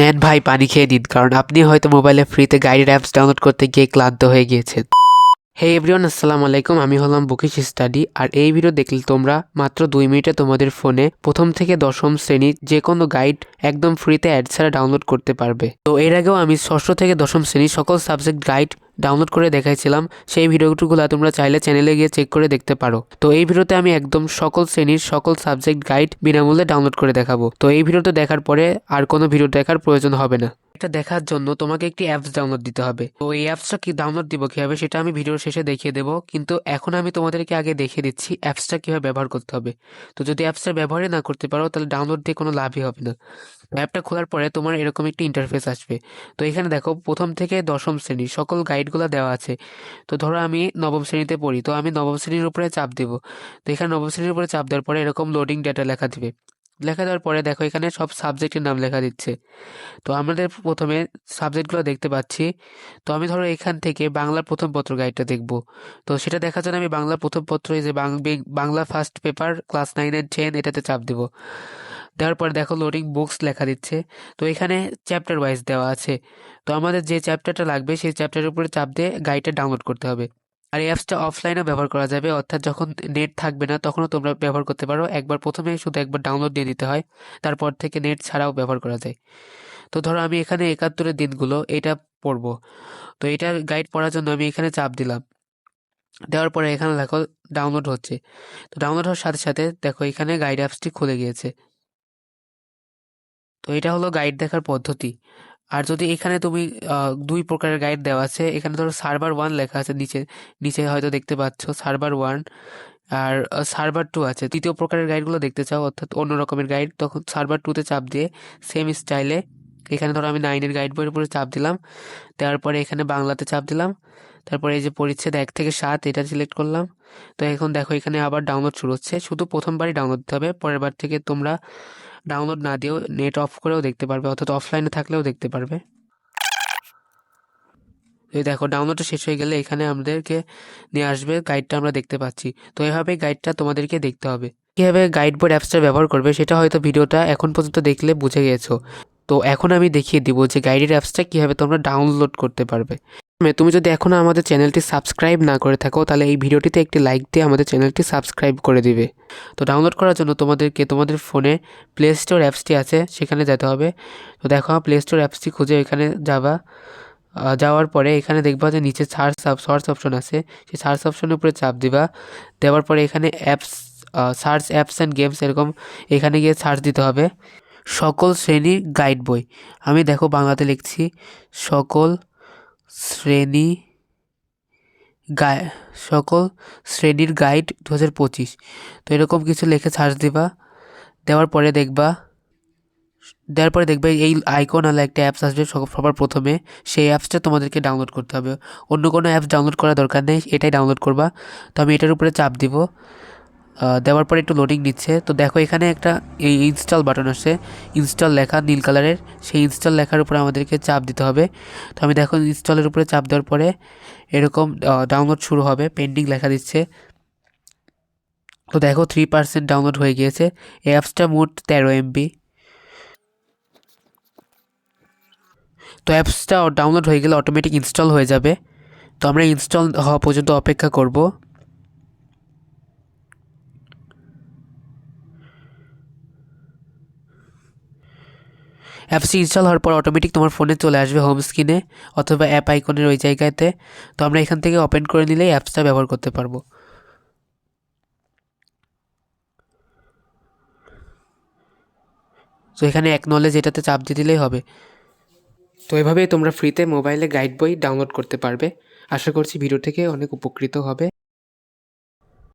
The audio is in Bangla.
নেন ভাই পানি খেয়ে নিন, কারণ আপনি হয়তো মোবাইলে ফ্রিতে গাইডের অ্যাপস ডাউনলোড করতে গিয়ে ক্লান্ত হয়ে গিয়েছেন। হে এভরিওয়ান আসসালামু আলাইকুম। আমি হলাম বুকিশ স্টাডি আর এই ভিডিও দেখলে তোমরা মাত্র দুই মিনিটে তোমাদের ফোনে প্রথম থেকে দশম শ্রেণির যে কোনো গাইড একদম ফ্রিতে অ্যাড ছাড়া ডাউনলোড করতে পারবে। তো এর আগেও আমি ষষ্ঠ থেকে দশম শ্রেণির সকল সাবজেক্ট গাইড ডাউনলোড করে দেখাইছিলাম, সেই ভিডিওগুলো তোমরা চাইলে চ্যানেলে গিয়ে চেক করে দেখতে পারো। তো এই ভিডিওতে আমি একদম সকল শ্রেণির, সকল সাবজেক্ট গাইড বিনামূল্যে ডাউনলোড করে দেখাবো। তো এই ভিডিওটা দেখার পরে আর কোনো ভিডিও দেখার প্রয়োজন হবে না। এটা দেখার জন্য তোমাকে একটি অ্যাপস ডাউনলোড দিতে হবে। তো এই অ্যাপসটা কি ডাউনলোড দিব কীভাবে সেটা আমি ভিডিওর শেষে দেখিয়ে দেবো। কিন্তু এখন আমি তোমাদেরকে আগে দেখিয়ে দিচ্ছি অ্যাপসটা কীভাবে ব্যবহার করতে হবে। তো যদি অ্যাপসটা ব্যবহারই না করতে পারো, তাহলে ডাউনলোড দিয়ে কোনো লাভই হবে না। অ্যাপটা খোলার পরে তোমার এরকম একটি ইন্টারফেস আসবে। তো এখানে দেখো, প্রথম থেকে দশম শ্রেণি সকল গাইডগুলো দেওয়া আছে। তো ধরো আমি নবম শ্রেণীতে পড়ি, তো আমি নবম শ্রেণির উপরে চাপ দেবো। তো এখানে নবম শ্রেণির উপরে চাপ দেওয়ার পরে এরকম লোডিং ডেটা লেখা দিবে। লেখা দেওয়ার পরে দেখো, এখানে সব সাবজেক্টের নাম লেখা দিচ্ছে। তো আমাদের প্রথমে সাবজেক্টগুলো দেখতে পাচ্ছি। তো আমি ধরো এখান থেকে বাংলার প্রথম পত্র গাইডটা দেখব। তো সেটা দেখার জন্য আমি বাংলা প্রথম পত্র এই যে Bangla first paper class nine and ten এটাতে চাপ দেবো। দেওয়ার পর দেখো লোডিং বুকস লেখা দিচ্ছে। তো এখানে চ্যাপ্টার ওয়াইজ দেওয়া আছে। তো আমাদের যে চ্যাপ্টারটা লাগবে, সেই চ্যাপ্টারের উপরে চাপ দিয়ে গাইডটা ডাউনলোড করতে হবে। আর এই অ্যাপসটা অফলাইনেও ব্যবহার করা যাবে। অর্থাৎ যখন নেট থাকবে না, তখনও তোমরা ব্যবহার করতে পারো। একবার প্রথমে শুধু একবার ডাউনলোড দিয়ে দিতে হয়। তারপর থেকে নেট ছাড়াও ব্যবহার করা যায়। তো ধরো আমি এখানে একাত্তরের দিনগুলো এটা পড়ব। তো এটা গাইড পড়ার জন্য আমি এখানে চাপ দিলাম। দেওয়ার পরে এখানে দেখো ডাউনলোড হচ্ছে। তো ডাউনলোড হওয়ার সাথে সাথে দেখো এখানে গাইড অ্যাপসটি খুলে গিয়েছে। তো এটা হলো গাইড দেখার পদ্ধতি। আর যদি এখানে তুমি দুই প্রকারের গাইড দেওয়া আছে, এখানে ধরো সার্ভার ওয়ান লেখা আছে নিচে নিচে হয়তো দেখতে পাচ্ছ সার্ভার ওয়ান আর সার্ভার টু আছে। তৃতীয় প্রকারের গাইডগুলো দেখতে চাও, অর্থাৎ অন্য রকমের গাইড তখন সার্ভার টুতে চাপ দিয়ে সেম স্টাইলে এখানে ধরো আমি নাইনের গাইড বইয়ের উপরে চাপ দিলাম, দেওয়ার পরে এখানে বাংলাতে চাপ দিলাম তারপরে এই যে পরিচ্ছেদ এক থেকে সাত, এটা সিলেক্ট করলাম। তো এখন দেখো এখানে আবার ডাউনলোড শুরু হচ্ছে। শুধু প্রথমবারই ডাউনলোড দিতে হবে পরের বার থেকে তোমরা ডাউনলোড না দিয়েও নেট অফ করেও দেখতে পারবে, অর্থাৎ অফলাইনে থাকলেও দেখতে পারবে। এই দেখো ডাউনলোডটা শেষ হয়ে গেলে এখানে আমাদেরকে নিয়ে আসবে গাইডটা আমরা দেখতে পাচ্ছি। তো এভাবে গাইডটা তোমাদেরকে দেখতে হবে। কীভাবে গাইড বোর্ড অ্যাপসটা ব্যবহার করবে সেটা হয়তো ভিডিওটা এখন পর্যন্ত দেখলে বুঝে গেছো। তো এখন আমি দেখিয়ে দিব যে গাইডের অ্যাপসটা কীভাবে তোমরা ডাউনলোড করতে পারবে। তুমি যদি এখনও আমাদের চ্যানেলটি সাবস্ক্রাইব না করে থাকো, তাহলে এই ভিডিওটিতে একটি লাইক দিয়ে আমাদের চ্যানেলটি সাবস্ক্রাইব করে দিবে। তো ডাউনলোড করার জন্য তোমাদেরকে তোমাদের ফোনে প্লে স্টোর অ্যাপসটি আছে, সেখানে যেতে হবে। তো দেখো প্লে স্টোর অ্যাপসটি খুঁজে এখানে যাবা। যাওয়ার পরে এখানে দেখবা যে নিচে সার্চ সার্চ অপশন আছে। সেই সার্চ অপশনের উপরে চাপ দিবা। দেওয়ার পরে এখানে apps search apps and games এরকম এখানে গিয়ে সার্চ দিতে হবে। সকল শ্রেণির গাইড বই। আমি দেখো বাংলাতে লিখছি, সকল শ্রেণি গাই সকল শ্রেণির গাইড দু হাজার পঁচিশ। তো এরকম কিছু লিখে সার্চ দিবা, দেওয়ার পরে দেখবা, দেওয়ার পরে দেখবে এই আইকন আলা একটা অ্যাপস আসবে, সব- সবার প্রথমে। সেই অ্যাপসটা তোমাদেরকে ডাউনলোড করতে হবে। অন্য কোনো অ্যাপস ডাউনলোড করার দরকার নেই, এটাই ডাউনলোড করবা। তো আমি এটার উপরে চাপ দিব। দেওয়ার পরে একটু লোডিং নিচ্ছে। তো দেখো এখানে একটা এই ইনস্টল বাটন আসছে। ইনস্টল লেখা নীল কালারের সেই ইনস্টল লেখার উপরে আমাদেরকে চাপ দিতে হবে। তো আমি দেখো ইনস্টলের উপরে চাপ দেওয়ার পরে এরকম ডাউনলোড শুরু হবে। পেন্ডিং লেখা দিচ্ছে। তো দেখো থ্রি পার্সেন্ট ডাউনলোড হয়ে গিয়েছে। এই অ্যাপসটা মোট তেরো এমবি তো অ্যাপসটা ডাউনলোড হয়ে গেলে অটোমেটিক ইনস্টল হয়ে যাবে। তো আমরা ইনস্টল হওয়া পর্যন্ত অপেক্ষা করব। অ্যাপসটি ইনস্টল হওয়ার পর অটোমেটিক তোমার ফোনে চলে আসবে হোম স্ক্রিনে অথবা অ্যাপ আইকনের ওই জায়গাতে। তো আমরা এখান থেকে ওপেন করে নিলেই অ্যাপসটা ব্যবহার করতে পারব। তো এখানে এক নলেজ এটাতে চাপ দিয়ে দিলেই হবে। তো এভাবেই তোমরা ফ্রিতে মোবাইলে গাইড বই ডাউনলোড করতে পারবে। আশা করছি ভিডিও থেকে অনেক উপকৃত হবে।